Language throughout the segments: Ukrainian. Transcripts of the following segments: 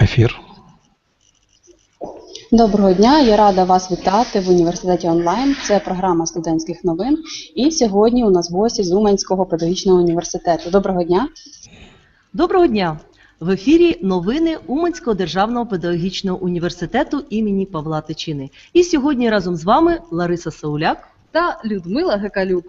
Ефір. Доброго дня, я рада вас вітати в університеті онлайн. Це програма студентських новин. І сьогодні у нас гості з Уманського педагогічного університету. Доброго дня. Доброго дня! В ефірі новини Уманського державного педагогічного університету імені Павла Тичини. І сьогодні разом з вами Лариса Сауляк. та Людмила Гекалюк.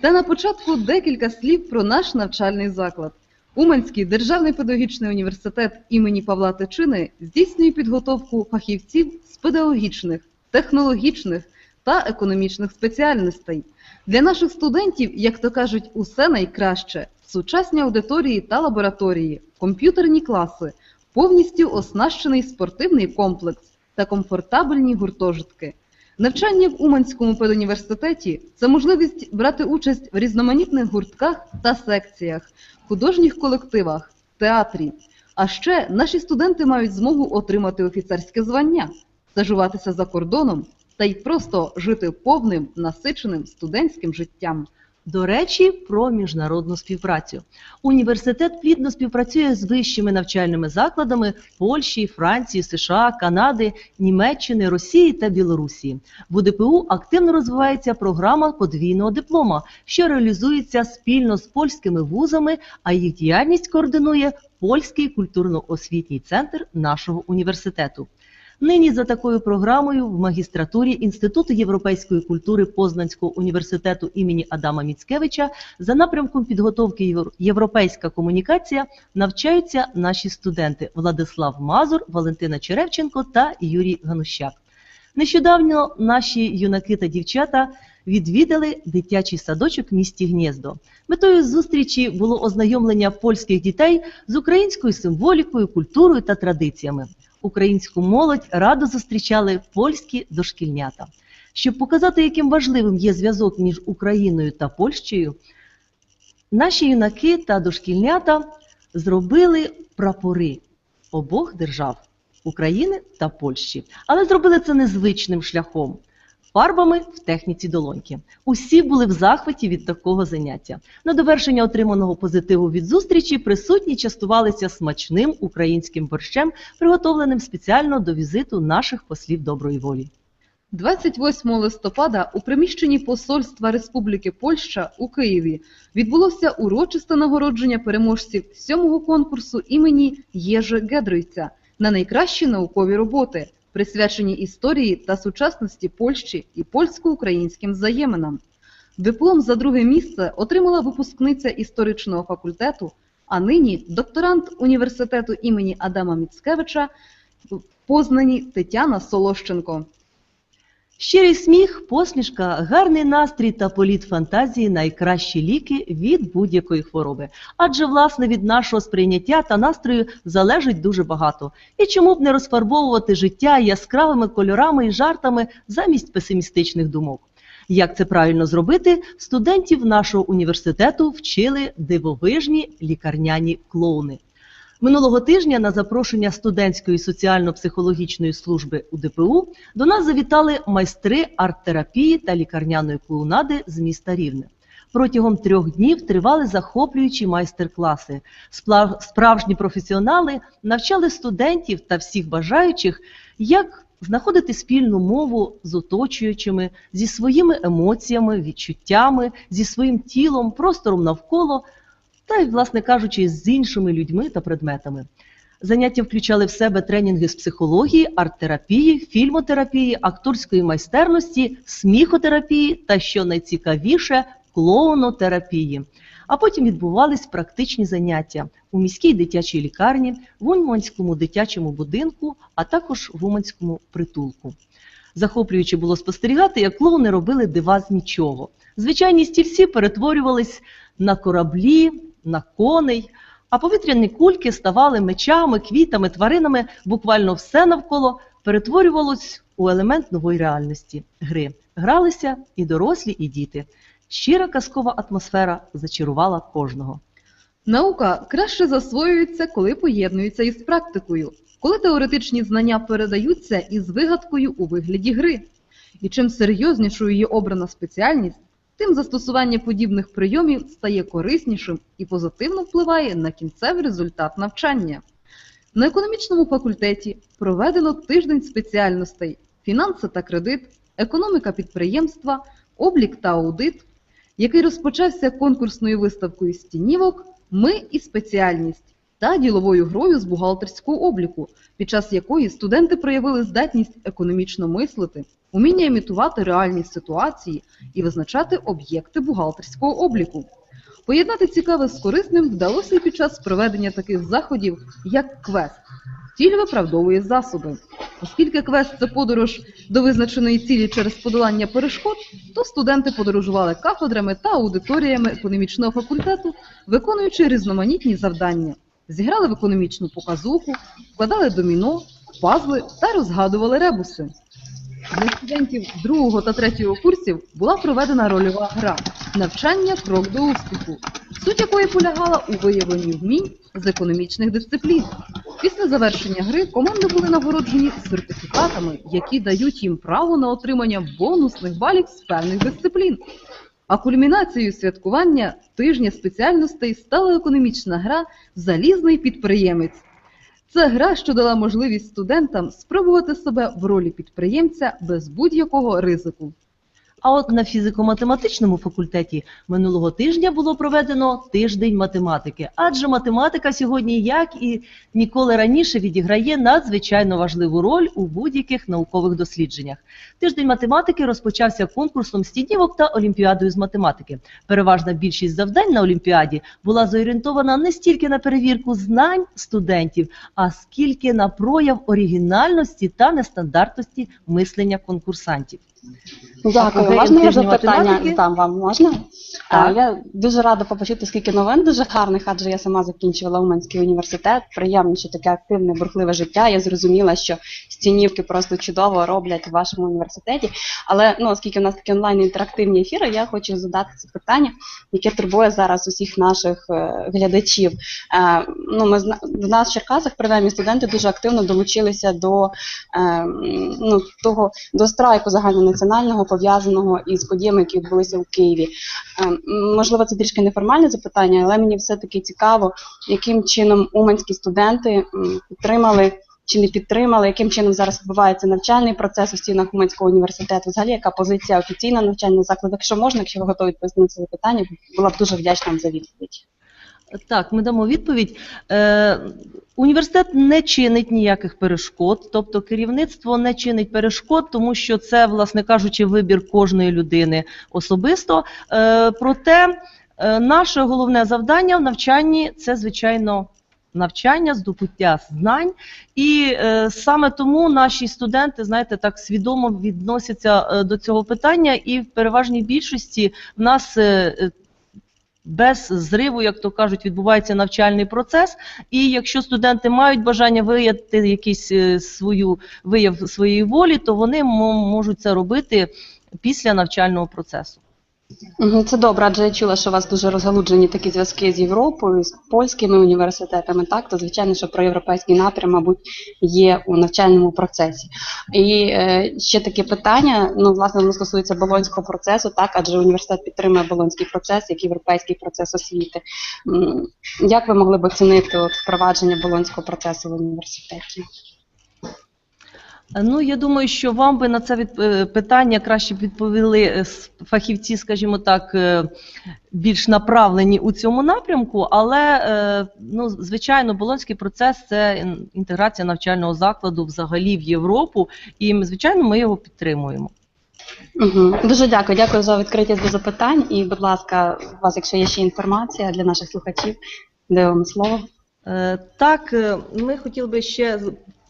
Та на початку декілька слів про наш навчальний заклад. Уманський державний педагогічний університет імені Павла Тичини здійснює підготовку фахівців з педагогічних, технологічних та економічних спеціальностей. Для наших студентів, як то кажуть, усе найкраще: сучасні аудиторії та лабораторії, комп'ютерні класи, повністю оснащений спортивний комплекс та комфортабельні гуртожитки. Навчання в Уманському педуніверситеті це можливість брати участь в різноманітних гуртках та секціях, художніх колективах, театрі. А ще наші студенти мають змогу отримати офіцерське звання, стажуватися за кордоном та й просто жити повним насиченим студентським життям. До речі, про міжнародну співпрацю. Університет плідно співпрацює з вищими навчальними закладами Польщі, Франції, США, Канади, Німеччини, Росії та Білорусі. В УДПУ активно розвивається програма подвійного диплома, що реалізується спільно з польськими вузами, а їх діяльність координує Польський культурно-освітній центр нашого університету. Нині за такою програмою в магістратурі Інституту європейської культури Познанського університету імені Адама Міцкевича за напрямком підготовки Європейська комунікація навчаються наші студенти Владислав Мазур, Валентина Черевченко та Юрій Ганущак. Нещодавно наші юнаки та дівчата відвідали дитячий садочок в місті Гнєздо. Метою зустрічі було ознайомлення польських дітей з українською символікою, культурою та традиціями. Українську молодь радо зустрічали польські дошкільнята. Щоб показати, яким важливим є зв'язок між Україною та Польщею, наші юнаки та дошкільнята зробили прапори обох держав України та Польщі. Але зробили це незвичним шляхом. Фарбами в техніці долоньки. Усі були в захваті від такого заняття. На довершення отриманого позитиву від зустрічі присутні частувалися смачним українським борщем, приготовленим спеціально до візиту наших послів доброї волі. 28 листопада у приміщенні Посольства Республіки Польща у Києві відбулося урочисте нагородження переможців сьомого конкурсу імені Єжи Гедройця на найкращі наукові роботи, присвячені історії та сучасності Польщі і польсько-українським взаєминам. Диплом за друге місце отримала випускниця історичного факультету, а нині докторант університету імені Адама Міцкевича в Познані Тетяна Солощенко. Щирий сміх, посмішка, гарний настрій та політ фантазії найкращі ліки від будь-якої хвороби. Адже власне від нашого сприйняття та настрою залежить дуже багато. І чому б не розфарбовувати життя яскравими кольорами і жартами замість песимістичних думок? Як це правильно зробити, студентів нашого університету вчили дивовижні лікарняні клоуни. Минулого тижня на запрошення студентської соціально-психологічної служби УДПУ до нас завітали майстри арт-терапії та лікарняної клоунади з міста Рівне. Протягом трьох днів тривали захоплюючі майстер-класи. Справжні професіонали навчали студентів та всіх бажаючих, як знаходити спільну мову з оточуючими, зі своїми емоціями, відчуттями, зі своїм тілом, простором навколо та й, власне кажучи, з іншими людьми та предметами. Заняття включали в себе тренінги з психології, арт-терапії, фільмотерапії, акторської майстерності, сміхотерапії та, що найцікавіше, клоунотерапії. А потім відбувались практичні заняття у міській дитячій лікарні, в Уманському дитячому будинку, а також в Уманському притулку. Захоплююче було спостерігати, як клоуни робили дива з нічого. Звичайні стільці перетворювались на кораблі, на коней, а повітряні кульки ставали мечами, квітами, тваринами. Буквально все навколо перетворювалось у елемент нової реальності гри. Гралися і дорослі, і діти. Щира казкова атмосфера зачарувала кожного. Наука краще засвоюється, коли поєднується із практикою, коли теоретичні знання передаються із вигадкою у вигляді гри. І чим серйознішою є обрана спеціальність, тим застосування подібних прийомів стає кориснішим і позитивно впливає на кінцевий результат навчання. На економічному факультеті проведено тиждень спеціальностей фінанси та кредит, економіка підприємства, облік та аудит, який розпочався конкурсною виставкою стінівок Ми і спеціальність та діловою грою з бухгалтерського обліку, під час якої студенти проявили здатність економічно мислити, уміння імітувати реальні ситуації і визначати об'єкти бухгалтерського обліку. Поєднати цікаве з корисним вдалося і під час проведення таких заходів, як квест. Ціль виправдовує засоби. Оскільки квест це подорож до визначеної цілі через подолання перешкод, то студенти подорожували кафедрами та аудиторіями економічного факультету, виконуючи різноманітні завдання. Зіграли в економічну показуху, вкладали доміно, пазли та розгадували ребуси. Для студентів другого та третього курсів була проведена рольова гра навчання крок до успіху, суть якої полягала у виявленні вмінь з економічних дисциплін. Після завершення гри команди були нагороджені сертифікатами, які дають їм право на отримання бонусних балів з певних дисциплін. А кульмінацією святкування тижня спеціальностей стала економічна гра Залізний підприємець. Це гра, що дала можливість студентам спробувати себе в ролі підприємця без будь-якого ризику. А от на фізико-математичному факультеті минулого тижня було проведено тиждень математики, адже математика сьогодні, як і ніколи раніше, відіграє надзвичайно важливу роль у будь-яких наукових дослідженнях. Тиждень математики розпочався конкурсом стінівок та олімпіадою з математики. Переважна більшість завдань на олімпіаді була зорієнтована не стільки на перевірку знань студентів, а скільки на прояв оригінальності та нестандартності мислення конкурсантів. Дякую. Можна я запитання математики? дам вам? Можна? А, Так. Я дуже рада побачити скільки новин дуже гарних, адже я сама закінчувала Уманський університет. Приємно, що таке активне, бурхливе життя. Я зрозуміла, що стінівки просто чудово роблять в вашому університеті. Але ну, оскільки у нас такі онлайн інтерактивні ефіри, я хочу задати це питання, яке турбує зараз усіх наших е, глядачів. Е, ну, ми в нас в Черкасах, принаймні, студенти дуже активно долучилися до е, ну, того до страйку загальнонаціонального пов'язаного із подіями, які відбулися у Києві. Е, Можливо, це трішки неформальне запитання, але мені все-таки цікаво, яким чином уманські студенти підтримали чи не підтримали, яким чином зараз відбувається навчальний процес у стінах Уманського університету. Взагалі, яка позиція офіційна навчального закладу? Якщо можна, якщо ви готові відповісти на це запитання, була б дуже вдячна вам за відповідь. Так, ми дамо відповідь. Е, університет не чинить ніяких перешкод, тобто керівництво не чинить перешкод, тому що це, власне кажучи, вибір кожної людини особисто. Е, проте е, наше головне завдання в навчанні це, звичайно, навчання, здобуття знань. І е, саме тому наші студенти, знаєте, так свідомо відносяться е, до цього питання, і в переважній більшості в нас. е, без зриву, як то кажуть, відбувається навчальний процес. І якщо студенти мають бажання виявити якийсь е, свою вияв своєї волі, то вони мо- можуть це робити після навчального процесу. Це добре, адже я чула, що у вас дуже розгалуджені такі зв'язки з Європою, з польськими університетами. Так, то звичайно, що про європейський напрям, мабуть, є у навчальному процесі. І е, ще таке питання: ну, власне, воно стосується болонського процесу, так, адже університет підтримує болонський процес, як європейський процес освіти. Як ви могли б оцінити от, впровадження болонського процесу в університеті? Ну, я думаю, що вам би на це е, питання краще відповіли е, фахівці, скажімо так, е, більш направлені у цьому напрямку, але, ну, звичайно, болонський процес це інтеграція навчального закладу взагалі в Європу, і, звичайно, ми його підтримуємо. Угу. Дуже дякую, дякую за відкритість до запитань. І, будь ласка, у вас, якщо є ще інформація для наших слухачів, даю вам слово. Так, ми хотіли би ще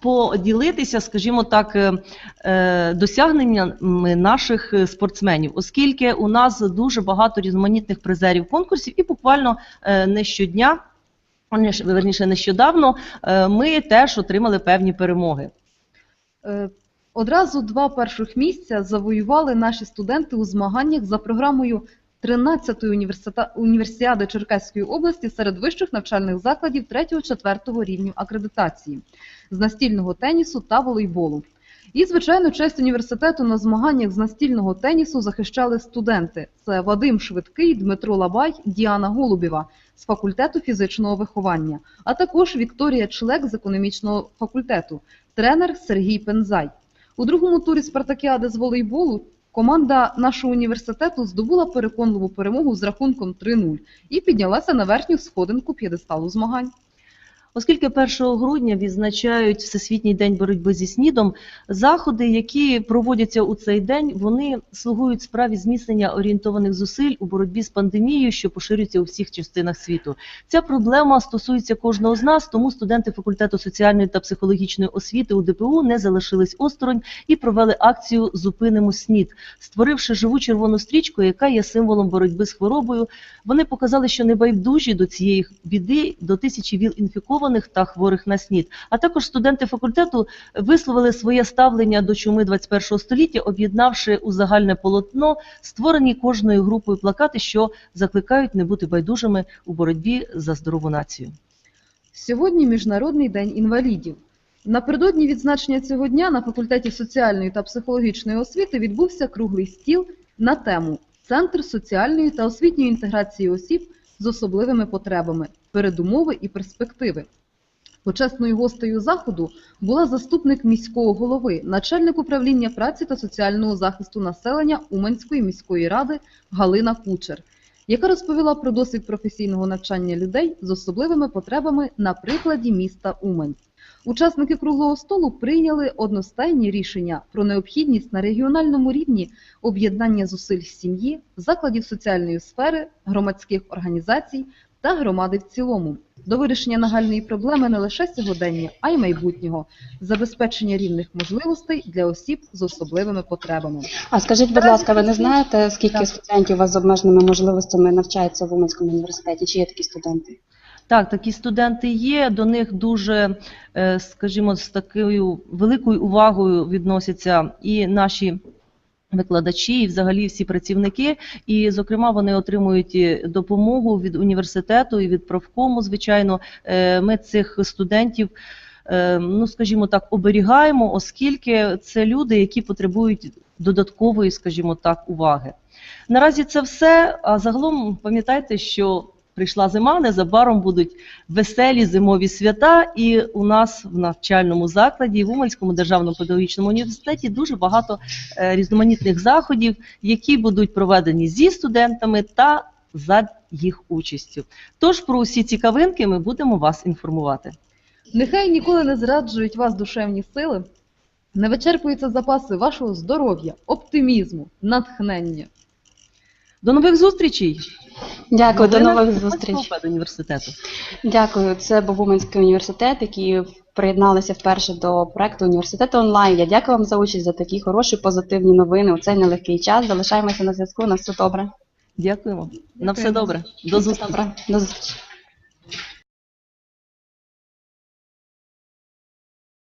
поділитися, скажімо так, е, е, досягненнями наших е, спортсменів, оскільки у нас дуже багато різноманітних призерів конкурсів, і буквально не щодня, верніше- нещодавно, ми теж отримали певні перемоги. Одразу два перших місця завоювали наші студенти у змаганнях за програмою 13-ї універсіади Черкаської області серед вищих навчальних закладів 3-4 рівнів акредитації з настільного тенісу та волейболу. І, звичайно, честь університету на змаганнях з настільного тенісу захищали студенти. Це Вадим Швидкий, Дмитро Лабай, Діана Голубєва з факультету фізичного виховання, а також Вікторія Члек з економічного факультету, тренер Сергій Пензай. У другому турі спартакіади з волейболу команда нашого університету здобула переконливу перемогу з рахунком 3-0 і піднялася на верхню сходинку п'єдесталу змагань. Оскільки 1 грудня відзначають Всесвітній день боротьби зі СНІДом, заходи, які проводяться у цей день, вони слугують справі зміцнення орієнтованих зусиль у боротьбі з пандемією, що поширюється у всіх частинах світу. Ця проблема стосується кожного з нас, тому студенти факультету соціальної та психологічної освіти у ДПУ не залишились осторонь і провели акцію Зупинимо СНІД, створивши живу червону стрічку, яка є символом боротьби з хворобою. Вони показали, що небайдужі до цієї біди, до тисячі віл інфікованих та хворих на СНІД. А також студенти факультету висловили своє ставлення до чуми 21 століття, об'єднавши у загальне полотно створені кожною групою плакати, що закликають не бути байдужими у боротьбі за здорову націю. Сьогодні Міжнародний день інвалідів. Напередодні відзначення цього дня на факультеті соціальної та психологічної освіти відбувся круглий стіл на тему Центр соціальної та освітньої інтеграції осіб з особливими потребами, передумови і перспективи. Почесною гостею заходу була заступник міського голови, начальник управління праці та соціального захисту населення Уманської міської ради Галина Кучер, яка розповіла про досвід професійного навчання людей з особливими потребами на прикладі міста Умань. Учасники круглого столу прийняли одностайні рішення про необхідність на регіональному рівні об'єднання зусиль сім'ї, закладів соціальної сфери, громадських організацій та громади в цілому до вирішення нагальної проблеми не лише сьогодення, а й майбутнього забезпечення рівних можливостей для осіб з особливими потребами. А скажіть, будь ласка, ви не знаєте, скільки студентів у вас з обмеженими можливостями навчається в Уманському університеті? Чи є такі студенти? Так, такі студенти є. До них дуже, е, скажімо, з такою великою увагою відносяться і наші. Викладачі і взагалі всі працівники, і зокрема вони отримують допомогу від університету і від профкому. Звичайно, Е, ми цих студентів, е, ну скажімо так, оберігаємо, оскільки це люди, які потребують додаткової, скажімо так, уваги. Наразі це все. А загалом пам'ятайте, що прийшла зима, незабаром будуть веселі зимові свята, і у нас в навчальному закладі в Уманському державному педагогічному університеті дуже багато е, різноманітних заходів, які будуть проведені зі студентами та за їх участю. Тож про усі цікавинки ми будемо вас інформувати. Нехай ніколи не зраджують вас душевні сили, не вичерпуються запаси вашого здоров'я, оптимізму, натхнення. До нових зустрічей! Дякую, до нових зустріч. зустрічей. університету. Дякую. Це був Уманський університет, які приєдналися вперше до проекту університету онлайн. Я дякую вам за участь за такі хороші позитивні новини у цей нелегкий час. Залишаємося на зв'язку. На все добре. Дякуємо. На все добре. До зустрічі. До зустрічі.